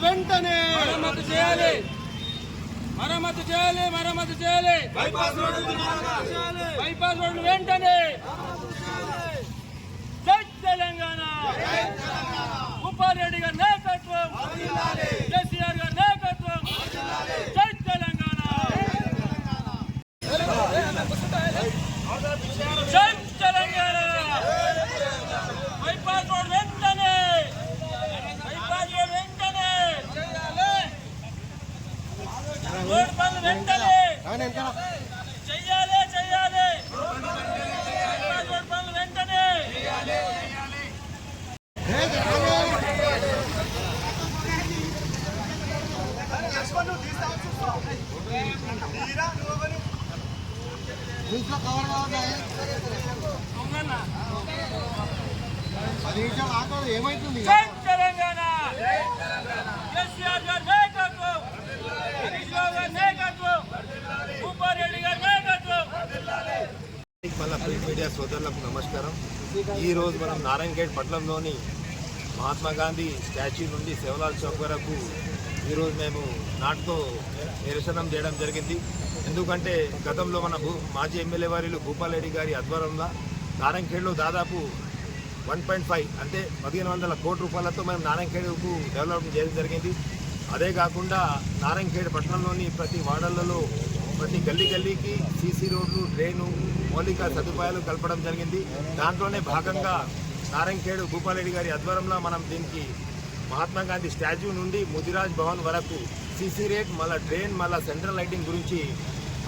చేయాలి. మరమ్మతు చేయాలి మరమ్మతు చేయాలి. బైపాస్ రోడ్డు బైపాస్ రోడ్డు వెంటనే. జై తెలంగాణ. ఉపారెడ్డి గారి నాయకత్వం కేసీఆర్ గారి నాయకత్వం జై తెలంగాణ జై తెలంగాణ బైపాస్ రోడ్ వెంటనే బైపాస్ రోడ్ వెంటనే రోడ్ పనులు వెంటనే చెయ్యాలి చెయ్యాలి బైపాస్ రోడ్ పనులు వెంటనే ఇంట్లో కవర్ కావాలి దొంగన్న. పది నిమిషాలు ఆటో ఏమైతుంది జై తెలంగాణ కేసీఆర్ గారి నాయకత్వం హరీష్ రావు గారి నాయకత్వం భూపారెడ్డి గారి నాయకత్వం మళ్ళీ ప్రింట్ మీడియా సోదరులకు నమస్కారం. ఈరోజు మనం నారాయణగేట్ పట్టణంలోని మహాత్మా గాంధీ స్టాచ్యూ నుండి శివలాల్ చౌక్ వరకు ఈరోజు మేము నాటుతో నిరసనం చేయడం జరిగింది. ఎందుకంటే గతంలో మన భూ మాజీ ఎమ్మెల్యే వారిలు భూపాలరెడ్డి గారి ఆధ్వర్యంలో నారాయణఖేడ్లో దాదాపు వన్ పాయింట్ ఫైవ్ అంటే పదిహేను వందల కోట్ల రూపాయలతో మనం నారాయణఖేడ్కు డెవలప్మెంట్ చేయడం జరిగింది. అదే కాకుండా నారాయణఖేడ్ పట్టణంలోని ప్రతి వాడళ్ళలో ప్రతి గల్లీ గల్లీకి సీసీ రోడ్లు డ్రైను మౌలిక సదుపాయాలు కలపడం జరిగింది. దాంట్లోనే భాగంగా నారాయణఖేడ్ భూపాలరెడ్డి గారి ఆధ్వర్యంలో మనం దీనికి మహాత్మా గాంధీ స్టాచ్యూ నుండి ముదిరాజ్ భవన్ వరకు సీసీ రేట్ మళ్ళీ డ్రైన్ మళ్ళీ సెంట్రల్ లైటింగ్ గురించి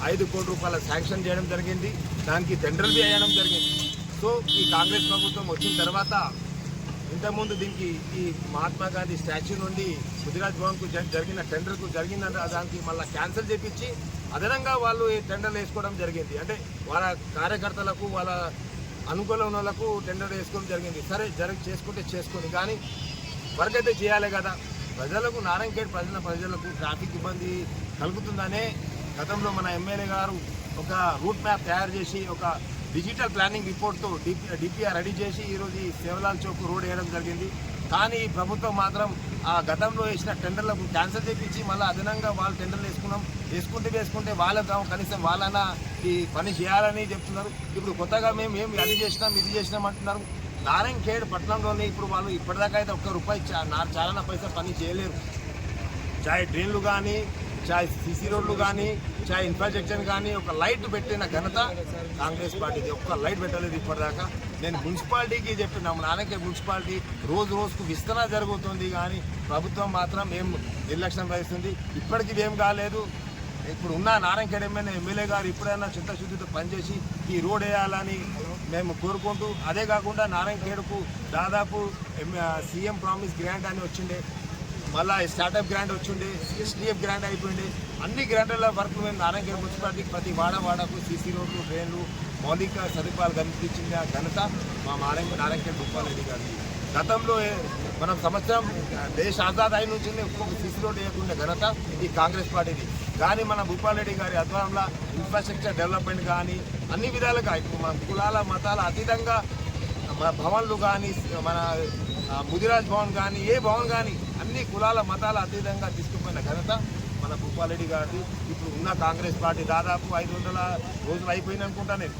ఐదు కోట్ల రూపాయల శాంక్షన్ చేయడం జరిగింది. దానికి టెండర్ వేయడం జరిగింది. సో ఈ కాంగ్రెస్ ప్రభుత్వం వచ్చిన తర్వాత ఇంతకుముందు దీనికి ఈ మహాత్మా గాంధీ స్టాచ్యూ నుండి ముదిరాజ్ భవన్కు జ- జరిగిన టెండర్కు జరిగిందంటే దానికి మళ్ళీ క్యాన్సిల్ చేపించి అదనంగా వాళ్ళు ఈ టెండర్లు వేసుకోవడం జరిగింది. అంటే వాళ్ళ కార్యకర్తలకు వాళ్ళ అనుకూలం ఉన్న వాళ్ళకు టెండర్ వేసుకోవడం జరిగింది. సరే జరిగి చేసుకుంటే చేసుకొని కానీ వర్క్ అయితే చేయాలి కదా. ప్రజలకు నారాయణఖేడ్ ప్రజల ప్రజలకు ట్రాఫిక్ ఇబ్బంది కలుగుతుందనే గతంలో మన ఎమ్మెల్యే గారు ఒక రూట్ మ్యాప్ తయారు చేసి ఒక డిజిటల్ ప్లానింగ్ రిపోర్ట్తో డిపిఆర్ రెడీ చేసి ఈరోజు ఈ సేవలాల్ చౌక్ రోడ్ వేయడం జరిగింది. కానీ ప్రభుత్వం మాత్రం ఆ గతంలో వేసిన టెండర్లకు క్యాన్సిల్ చేపించి మళ్ళీ అదనంగా వాళ్ళు టెండర్లు వేసుకున్నాం. వేసుకుంటే వేసుకుంటే వాళ్ళకు కనీసం వాళ్ళన ఈ పని చేయాలని చెప్తున్నారు. ఇప్పుడు కొత్తగా మేము ఏం అది చేసినాం ఇది చేసినాం అంటున్నారు. నారాయణ ఖేడ్ పట్టణంలోనే ఇప్పుడు వాళ్ళు ఇప్పటిదాకా అయితే ఒక్క రూపాయి చాలా పైసా పని చేయలేరు. చాయ్ డ్రైన్లు కానీ చాయ్ సిసి రోడ్లు కానీ చాయ్ ఇన్ఫ్రాస్ట్రక్చర్ కానీ ఒక లైట్ పెట్టిన ఘనత కాంగ్రెస్ పార్టీకి ఒక్క లైట్ పెట్టలేదు ఇప్పటిదాకా. నేను మున్సిపాలిటీకి చెప్పిన నాన్నకే మున్సిపాలిటీ రోజు రోజుకు విస్తరణ జరుగుతుంది కానీ ప్రభుత్వం మాత్రం ఏం నిర్లక్ష్యం వహిస్తుంది. ఇప్పటికి ఏం కాలేదు. ఇప్పుడు ఉన్న నారాయణఖేడ్ ఎమ్మెల్యే ఎమ్మెల్యే గారు ఇప్పుడైనా చిత్తశుద్ధితో పనిచేసి ఈ రోడ్ వేయాలని మేము కోరుకుంటూ అదే కాకుండా నారాయణఖేడ్కు దాదాపు సీఎం ప్రామిస్ గ్రాంట్ అని వచ్చిండే మళ్ళీ స్టార్టప్ గ్రాంట్ వచ్చిండే ఎస్డిఎఫ్ గ్రాంట్ అయిపోయింది అన్ని గ్రాంట్ల వరకు మేము నారాయణగిరి మున్సిపాలిటీకి ప్రతి వాడ వాడకు సీసీ రోడ్లు డ్రైన్లు మౌలిక సదుపాయాలు కల్పించిన ఘనత మా నారాయణ నారాయణగిరి భూపాలరెడ్డి గారికి గతంలో మనం సంవత్సరం దేశ ఆజాద్ అయిన నుంచి ఒక్కొక్క సీసీ రోడ్ వేయకుండా ఘనత ఈ కాంగ్రెస్ పార్టీది. కానీ మన భూపాలరెడ్డి గారి ఆధ్వర్యంలో ఇన్ఫ్రాస్ట్రక్చర్ డెవలప్మెంట్ కానీ అన్ని విధాలుగా ఇప్పుడు మన కులాల మతాల అతీతంగా మన భవన్లు కానీ మన ముదిరాజ్ భవన్ కానీ ఏ భవన్ కానీ అన్ని కులాల మతాల అతీతంగా తీసుకుపోయిన ఘనత మన భూపాలరెడ్డి గారిది. ఇప్పుడు ఉన్న కాంగ్రెస్ పార్టీ దాదాపు ఐదు వందల రోజులు అయిపోయింది అనుకుంటా నేను.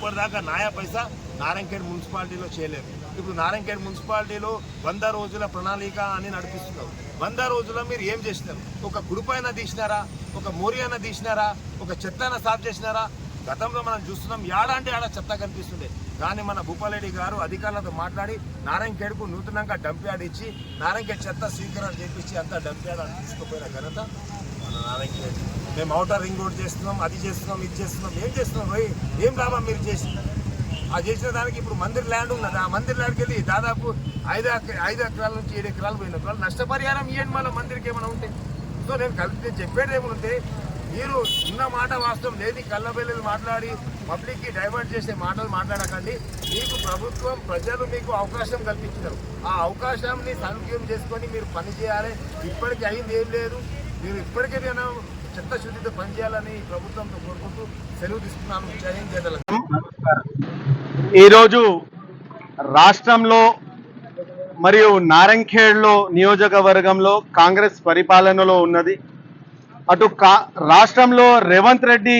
ఇప్పటిదాకా నాయా పైసా నారాయణఖేడ్ మున్సిపాలిటీలో చేయలేదు. ఇప్పుడు నారాయణఖేడ్ మున్సిపాలిటీలో వంద రోజుల ప్రణాళిక అని నడిపిస్తున్నారు. వంద రోజుల్లో మీరు ఏం చేసినారు ఒక కుడిపైన తీసినారా? ఒక మోరియన తీసినారా? ఒక చెత్తన సాఫ్ చేసినారా? గతంలో మనం చూస్తున్నాం యాడ అంటే ఆడ చెత్త కనిపిస్తుండే. కానీ మన భూపాలరెడ్డి గారు అధికారులతో మాట్లాడి నారాయణఖేడ్కు నూతనంగా డంప్ యార్డ్ ఇచ్చి నారాయణఖేడ్ చెత్త స్వీకరణ చేపించి అంతా డంప్ యార్డ్ అని తీసుకుపోయిన ఘనత మేము అవుటర్ రింగ్ రోడ్ చేస్తున్నాం అది చేస్తున్నాం ఇది చేస్తున్నాం. ఏం చేస్తున్నాం పోయి? ఏం లాభం మీరు చేసింది? ఆ చేసిన దానికి ఇప్పుడు మందిర్ ల్యాండ్ ఉన్నది. ఆ మందిర్ ల్యాండ్కి వెళ్ళి దాదాపు ఐదు ఐదు ఎకరాల నుంచి ఏడు ఎకరాలు పోయిన వాళ్ళు నష్టపరిహారం ఇవ్వండి మళ్ళీ మందిరికి ఏమైనా ఉంటే. సో నేను కలిపి చెప్పేది ఏముంటే మీరు ఉన్న మాట వాస్తవం లేని కళ్ళబెల్లలు మాట్లాడి పబ్లిక్కి డైవర్ట్ చేసే మాటలు మాట్లాడకండి. మీకు ప్రభుత్వం ప్రజలు మీకు అవకాశం కల్పించారు. ఆ అవకాశాన్ని సదుపయోగం చేసుకొని మీరు పని చేయాలి. ఇప్పటికీ అయింది ఏం లేదు. మీరు ఇప్పటికే నేను చిత్తశుద్ధితో పనిచేయాలని ప్రభుత్వంతో కోరుకుంటూ సెలవు తీసుకున్నాను. ఈరోజు రాష్ట్రంలో మరియు నారంఖేడ్లో నియోజకవర్గంలో కాంగ్రెస్ పరిపాలనలో ఉన్నది. అటు కా రాష్ట్రంలో రేవంత్ రెడ్డి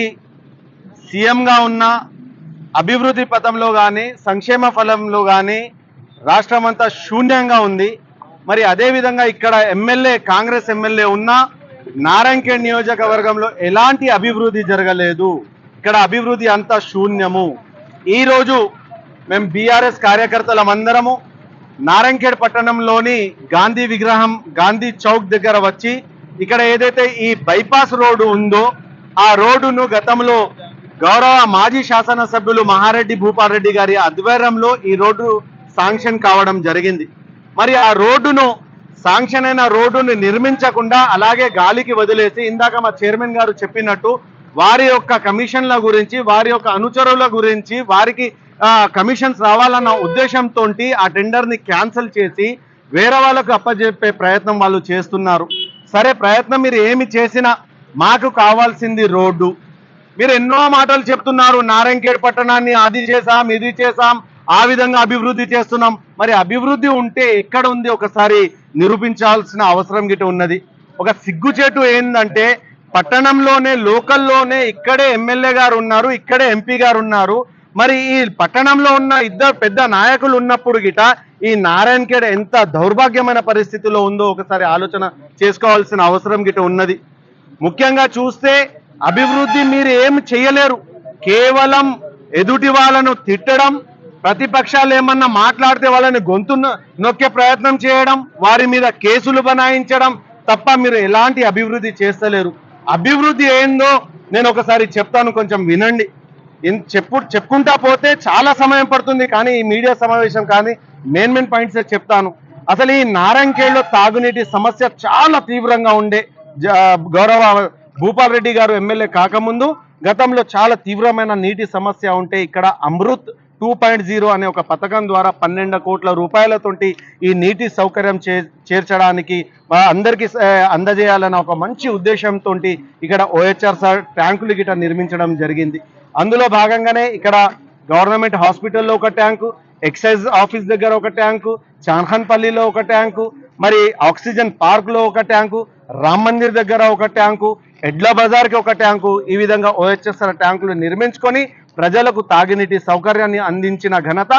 సీఎంగా ఉన్న అభివృద్ధి పథంలో కానీ సంక్షేమ ఫలంలో కానీ రాష్ట్రం అంతా శూన్యంగా ఉంది. మరి అదేవిధంగా ఇక్కడ ఎమ్మెల్యే కాంగ్రెస్ ఎమ్మెల్యే ఉన్న నారాయణఖేడ్ నియోజకవర్గంలో ఎలాంటి అభివృద్ధి జరగలేదు. ఇక్కడ అభివృద్ధి అంతా శూన్యము. ఈరోజు మేము బీఆర్ఎస్ కార్యకర్తలమందరము నారాయణఖేడ్ పట్టణంలోని గాంధీ విగ్రహం గాంధీ చౌక్ దగ్గర వచ్చి ఇక్కడ ఏదైతే ఈ బైపాస్ రోడ్డు ఉందో ఆ రోడ్డును గతంలో గౌరవ మాజీ శాసనసభ్యులు మహారెడ్డి భూపాల్ రెడ్డి గారి ఆధ్వర్యంలో ఈ రోడ్డు శాంక్షన్ కావడం జరిగింది. మరి ఆ రోడ్డును శాంక్షన్ అయిన రోడ్డుని నిర్మించకుండా అలాగే గాలికి వదిలేసి ఇందాక మా చైర్మన్ గారు చెప్పినట్టు వారి యొక్క కమిషన్ల గురించి వారి యొక్క అనుచరుల గురించి వారికి కమిషన్స్ రావాలన్న ఉద్దేశంతో ఆ టెండర్ని క్యాన్సిల్ చేసి వేరే వాళ్ళకు అప్పజెప్పే ప్రయత్నం వాళ్ళు చేస్తున్నారు. సరే ప్రయత్నం మీరు ఏమి చేసినా మాకు కావాల్సింది రోడ్డు. మీరు ఎన్నో మాటలు చెప్తున్నారు నారాయణఖేడ్ పట్టణాన్ని అది చేసాం ఇది చేసాం ఆ విధంగా అభివృద్ధి చేస్తున్నాం. మరి అభివృద్ధి ఉంటే ఎక్కడ ఉంది ఒకసారి నిరూపించాల్సిన అవసరం గిట్ట ఉన్నది. ఒక సిగ్గుచేటు ఏంటంటే పట్టణంలోనే లోకల్లోనే ఇక్కడే ఎమ్మెల్యే గారు ఉన్నారు ఇక్కడే ఎంపీ గారు ఉన్నారు. మరి ఈ పట్టణంలో ఉన్న ఇద్దరు పెద్ద నాయకులు ఉన్నప్పుడు గిట ఈ నారాయణఖేడ్ ఎంత దౌర్భాగ్యమైన పరిస్థితిలో ఉందో ఒకసారి ఆలోచన చేసుకోవాల్సిన అవసరం గిట ఉన్నది. ముఖ్యంగా చూస్తే అభివృద్ధి మీరు ఏం చేయలేరు. కేవలం ఎదుటి వాళ్ళను తిట్టడం ప్రతిపక్షాలు ఏమన్నా మాట్లాడితే వాళ్ళని గొంతు నొక్కే ప్రయత్నం చేయడం వారి మీద కేసులు బనాయించడం తప్ప మీరు ఎలాంటి అభివృద్ధి చేస్తలేరు. అభివృద్ధి ఏందో నేను ఒకసారి చెప్తాను కొంచెం వినండి. చెప్పు చెప్పుకుంటా పోతే చాలా సమయం పడుతుంది కానీ ఈ మీడియా సమావేశం కానీ మెయిన్ మెయిన్ పాయింట్స్ చెప్తాను. అసలు ఈ నారాయణఖేడ్లో తాగునీటి సమస్య చాలా తీవ్రంగా ఉండే జ- గౌరవ భూపాల్ రెడ్డి గారు ఎమ్మెల్యే కాకముందు గతంలో చాలా తీవ్రమైన నీటి సమస్య ఉంటే ఇక్కడ అమృత్ టూ పాయింట్ జీరో అనే ఒక పథకం ద్వారా పన్నెండు కోట్ల రూపాయలతోటి ఈ నీటి సౌకర్యం చే చేర్చడానికి అందరికీ అందజేయాలన్న ఒక మంచి ఉద్దేశంతో ఇక్కడ ఓహెచ్ఆర్సార్ ట్యాంకులు గిట నిర్మించడం జరిగింది. అందులో భాగంగానే ఇక్కడ గవర్నమెంట్ హాస్పిటల్లో ఒక ట్యాంకు ఎక్సైజ్ ఆఫీస్ దగ్గర ఒక ట్యాంకు చాన్హన్పల్లిలో ఒక ట్యాంకు మరి ఆక్సిజన్ పార్క్లో ఒక ట్యాంకు రామ్ మందిర్ దగ్గర ఒక ట్యాంకు ఎడ్ల బజార్కి ఒక ట్యాంకు ఈ విధంగా ఓహెచ్ఎస్ఆర్ ట్యాంకులు నిర్మించుకొని ప్రజలకు తాగినీటి సౌకర్యాన్ని అందించిన ఘనత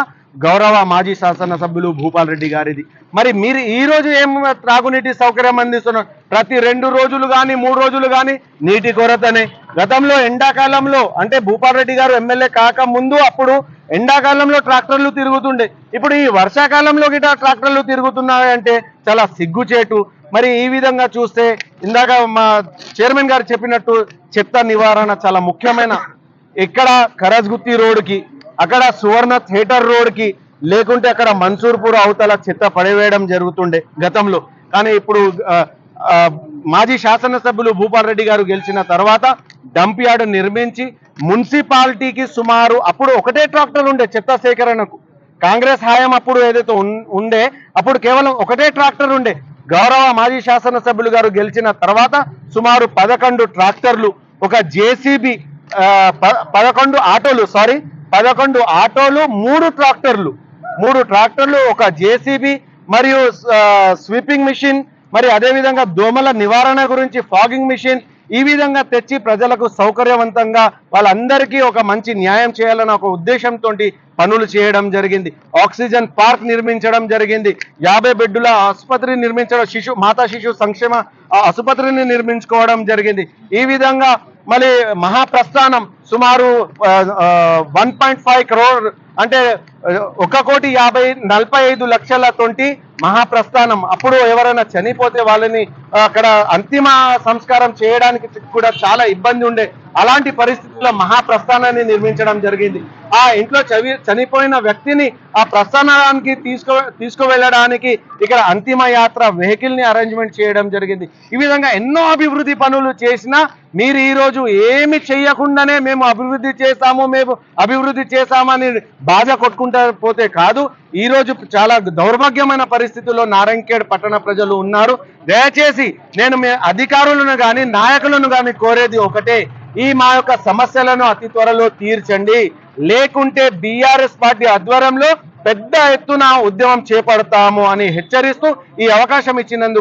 గౌరవ మాజీ శాసనసభ్యులు భూపాల్ రెడ్డి గారిది. మరి మీరు ఈ రోజు ఏం త్రాగునీటి సౌకర్యం అందిస్తున్నారు? ప్రతి రెండు రోజులు కానీ మూడు రోజులు కానీ నీటి కొరతనే. గతంలో ఎండాకాలంలో అంటే భూపాల్ రెడ్డి గారు ఎమ్మెల్యే కాక ముందు అప్పుడు ఎండాకాలంలో ట్రాక్టర్లు తిరుగుతుండే. ఇప్పుడు ఈ వర్షాకాలంలో గిట ట్రాక్టర్లు తిరుగుతున్నాయంటే చాలా సిగ్గుచేటు. మరి ఈ విధంగా చూస్తే ఇందాక మా చైర్మన్ గారు చెప్పినట్టు చెత్త నివారణ చాలా ముఖ్యమైన ఇక్కడ కరజ్గుత్తి రోడ్డుకి అక్కడ సువర్ణ థియేటర్ రోడ్కి లేకుంటే అక్కడ మన్సూర్పూర్ అవతల చెత్త పడివేయడం జరుగుతుండే గతంలో. కానీ ఇప్పుడు మాజీ శాసనసభ్యులు భూపాల్ రెడ్డి గారు గెలిచిన తర్వాత డంప్ యార్డ్ నిర్మించి మున్సిపాలిటీకి సుమారు అప్పుడు ఒకటే ట్రాక్టర్ ఉండే చెత్త సేకరణకు కాంగ్రెస్ హాయం అప్పుడు ఏదైతే ఉండే అప్పుడు కేవలం ఒకటే ట్రాక్టర్ ఉండే. గౌరవ మాజీ శాసనసభ్యులు గారు గెలిచిన తర్వాత సుమారు పదకొండు ట్రాక్టర్లు ఒక జేసీబీ పదకొండు ఆటోలు సారీ పదకొండు ఆటోలు మూడు ట్రాక్టర్లు. మూడు ట్రాక్టర్లు ఒక జేసీబీ మరియు స్వీపింగ్ మిషన్ మరి అదేవిధంగా దోమల నివారణ గురించి ఫాగింగ్ మిషన్ ఈ విధంగా తెచ్చి ప్రజలకు సౌకర్యవంతంగా వాళ్ళందరికీ ఒక మంచి న్యాయం చేయాలన్న ఒక ఉద్దేశంతో పనులు చేయడం జరిగింది. ఆక్సిజన్ పార్క్ నిర్మించడం జరిగింది. యాభై బెడ్డుల ఆసుపత్రి నిర్మించడం శిశు మాతా శిశు సంక్షేమ ఆసుపత్రిని నిర్మించుకోవడం జరిగింది. ఈ విధంగా మళ్ళీ మహాప్రస్థానం సుమారు వన్ పాయింట్ ఫైవ్ క్రోర్ అంటే ఒక కోటి యాభై నలభై ఐదు లక్షల తోటి మహాప్రస్థానం. అప్పుడు ఎవరైనా చనిపోతే వాళ్ళని అక్కడ అంతిమ సంస్కారం చేయడానికి కూడా చాలా ఇబ్బంది ఉండే. అలాంటి పరిస్థితుల్లో మహాప్రస్థానాన్ని నిర్మించడం జరిగింది. ఆ ఇంట్లో చవి చనిపోయిన వ్యక్తిని ఆ ప్రస్థానానికి తీసుకో తీసుకువెళ్ళడానికి ఇక్కడ అంతిమ యాత్ర వెహికల్ని అరేంజ్మెంట్ చేయడం జరిగింది. ఈ విధంగా ఎన్నో అభివృద్ధి పనులు చేసినా మీరు ఈ రోజు ఏమి చేయకుండానే మేము అభివృద్ధి చేశాము మేము అభివృద్ధి చేశామని బాధ పోతే కాదు. ఈ రోజు చాలా దౌర్భాగ్యమైన పరిస్థితుల్లో నారాయణఖేడ్ పట్టణ ప్రజలు ఉన్నారు. దయచేసి నేను మీ అధికారులను కానీ నాయకులను కానీ కోరేది ఒకటే. ఈ మా యొక్క సమస్యలను అతి త్వరలో తీర్చండి. లేకుంటే బీఆర్ఎస్ పార్టీ ఆధ్వర్యంలో పెద్ద ఎత్తున ఉద్యమం చేపడతాము అని హెచ్చరిస్తూ ఈ అవకాశం ఇచ్చినందుకు